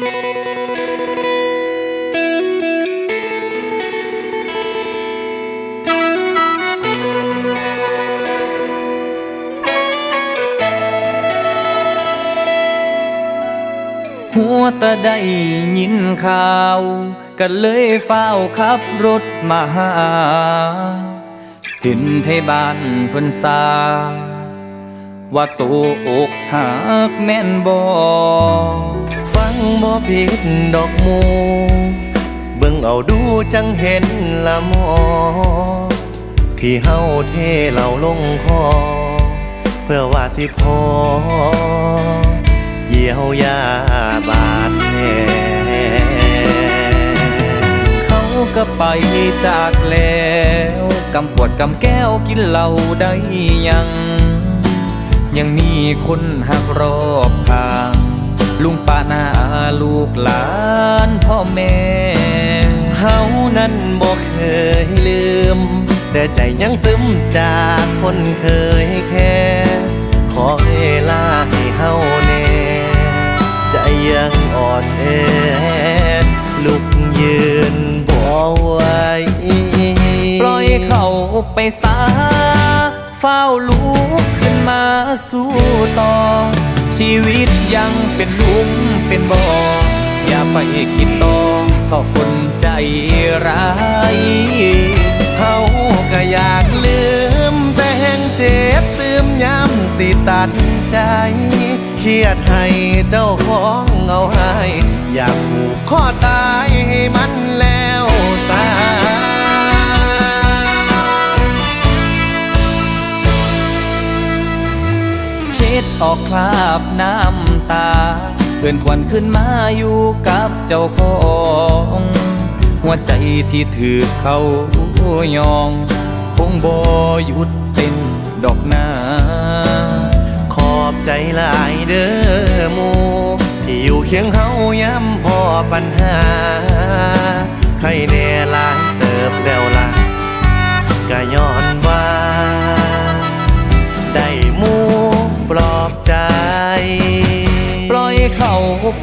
หัวตะได้ยินข่าวก็เลยเฝ้าขับรถมาหา เห็นไทยบ้านเพิ่นสา ว่าตัวอกหักแม่นบ่ฟัง บ่ผิดดอกมูเบิ่งเอาดูจังเห็นละมอ ที่เฮาเทเราลงคอ เพื่อว่าสิพอ เยียวยาบาดแผลเขาก็ไปจากแล้วกำปวดกำแก้วกินเหล้าได้ยัง ยังมีคนหักรอบทาง ลุงป้านาอาลูกหลานพ่อแม่เฮานั้นบ่เคยลืม แต่ใจยังซึมจากคนเคยแค่ ขอเวลาให้เฮาแน่ใจยังอ่อนแอลุกยืนบ่ไหวปล่อยเขาไปซาเฝ้าลุกขึ้นมาสู้ต่อ ชีวิตยังเป็นหลุมเป็นบ่ออย่าไปคิดต่อต่อคนใจร้ายเฮาก็อยากลืมแต่แห่งเจ็บตืมย้ำสิตัดใจ เครียดให้เจ้าของเอาให้ อยากผูกข้อตายให้มันแล้ว เช็ดออกคราบน้ำตาเพื่อนควันขึ้นมาอยู่กับเจ้าของหัวใจที่ถือเขายอง คงบ่หยุดเต้นดอกหน้า ขอบใจหลายเด้อมูที่อยู่เคียงเฮาย้ำพอปัญหา ใครแน่ลายเติบแล้วล่ะก็ย้อน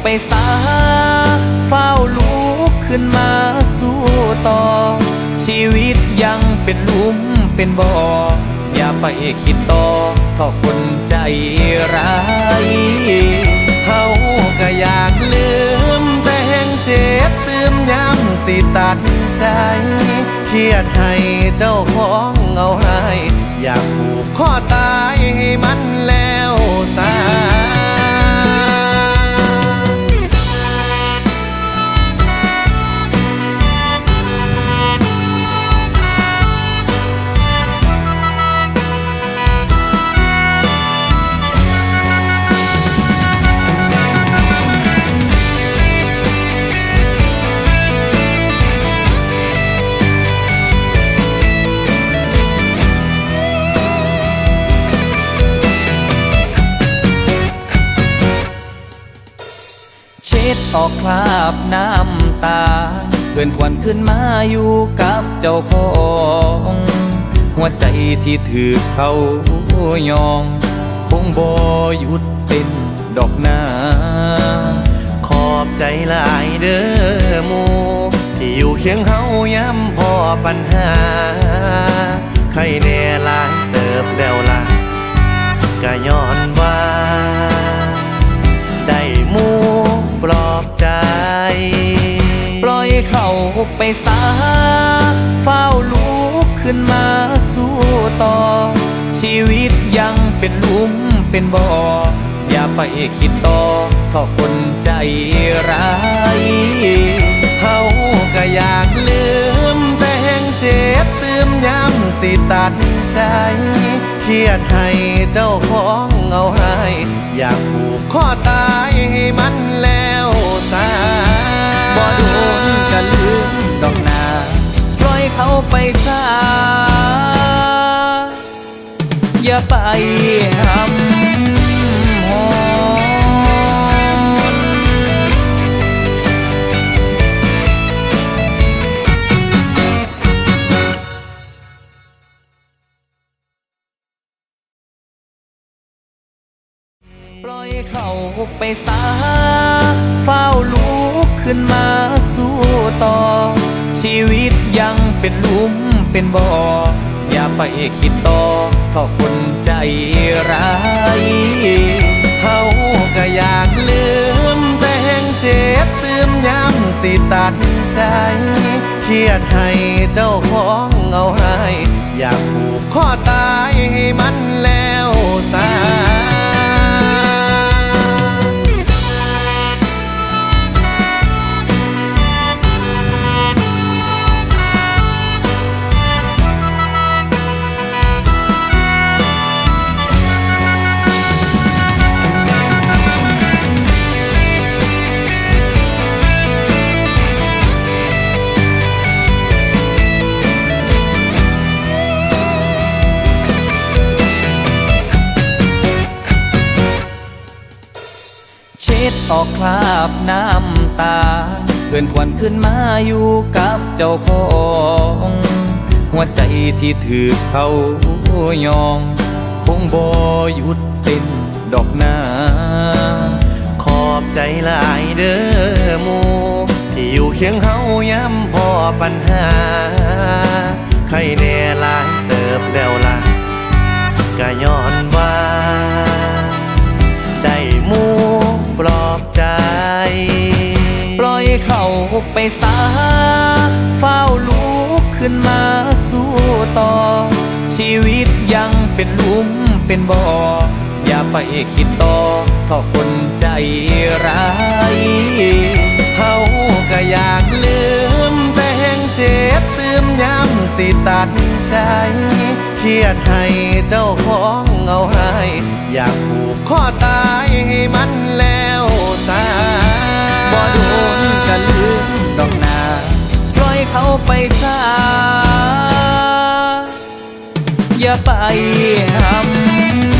ไปซาเฝ้าลุกขึ้นมาสู้ต่อ ชีวิตยังเป็นลุมเป็นบ่อ อย่าไปคิดต่อทอคนใจร้ายเฮาก็อยากลืมแต่แห่งเจ็บตืมย้ำสิตัดใจ เครียดให้เจ้าของเอาให้ อยากผูกข้อตายให้มันแล้ว เช็ดออกคราบน้ำตาเพื่อนควันขึ้นมาอยู่กับเจ้าของ หัวใจที่ถือเขายอง คงบ่หยุดเต้นดอกหน้า ขอบใจหลายเด้อมูที่อยู่เคียงเฮาย้ำพ่อปัญหา ใครแน่ลายเติบแล้วล่ะก็ย้อน เขาไปซาเฝ้าลุกขึ้นมาสู้ต่อ ชีวิตยังเป็นลุมเป็นบ่อ อย่าไปคิดต่อทอคนใจร้ายเฮาก็อยากลืมแต่แห่งเจ็บตืมย้ำสิตัดใจเครียดให้เจ้าของเอาให้ อยากผูกข้อตายให้มันแล้ว ก็ลืมดอกนาปล่อยเขาไปซาอย่าไปหำหอนปล่อยเขาไปซาเฝ้าลุขึ้นมา ต่อ ชีวิตยังเป็นลุมเป็นบ่อ อย่าไปคิดต่อเทอคนใจร้ายเฮาก็อยากลืมแต่แห่งเจ็บตืมย้ำสิตัดใจเครียดให้เจ้าของเอาให้ อยากผูกข้อตายให้มันแล ออกคราบน้ำตาเพื่อนควันขึ้นมาอยู่กับเจ้าของ หัวใจที่ถือเขายอง คงบ่หยุดเต้นดอกหน้า ขอบใจหลายเด้อมูที่อยู่เคียงเฮาย้ำพ่อปัญหา ใครแน่ลายเติบแล้วล่ะก็ย้อนว่า ไปซาเฝ้าลุกขึ้นมาสู้ต่อ ชีวิตยังเป็นลุมเป็นบ่อ อย่าไปคิดต่อเทอคนใจร้ายเฮาก็อยากลืมแต่แห่งเจ็บตืมย้ำสิตัดใจ เครียดให้เจ้าของเอาให้ อยากผูกข้อตายให้มันแล้ว ไปซาอย่าไปห้ำ